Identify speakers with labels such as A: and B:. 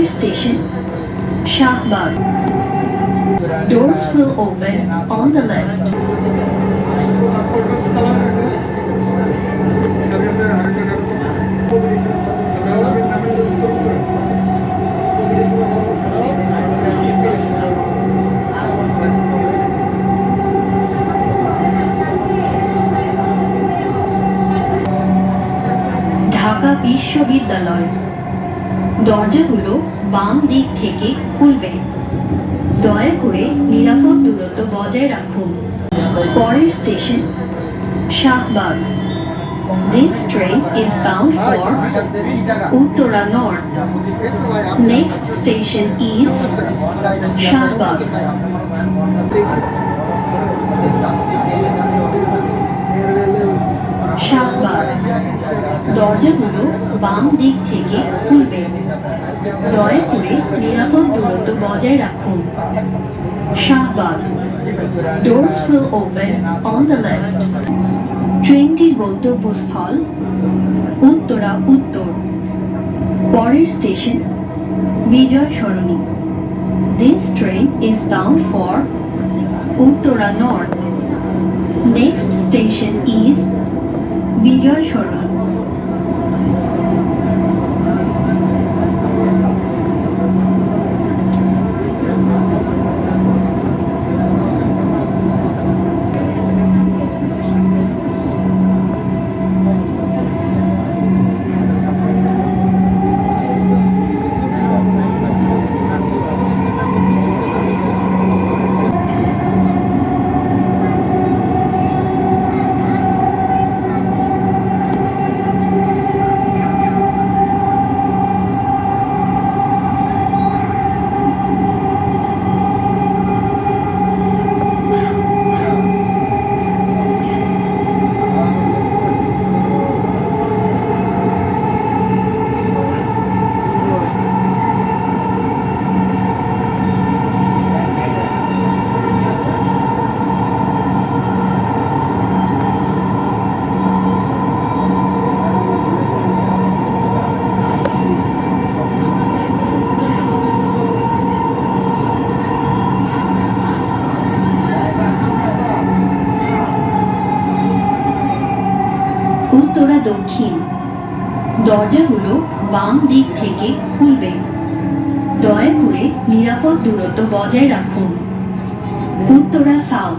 A: পরের station Shahbag Doors will open on the left. Dhaka বিশ্ববিদ্যালয় দরজাগুলো বাম দিক থেকে খুলবে। দয়া করে নিরাপদ দূরত্ব বজায় রাখুন। পরের station, Shahbag. This train is bound for Uttara North. Next station is Shahbag. Shahbag. দরজাগুলো বাম দিক থেকে খুলবে। দয়া করে নিরাপদ দূরত্ব বজায় রাখুন। ট্রেনটির গন্তব্যস্থল উত্তরা উত্তর। পরের station Bijoy Sarani. This train is bound for Uttara north next station is Bijoy Sarani. দক্ষিণ। দরজাগুলো বাম দিক থেকে খুলবে। দয়া করে নিরাপদ দূরত্ব বজায় রাখুন। উত্তরা সাউথ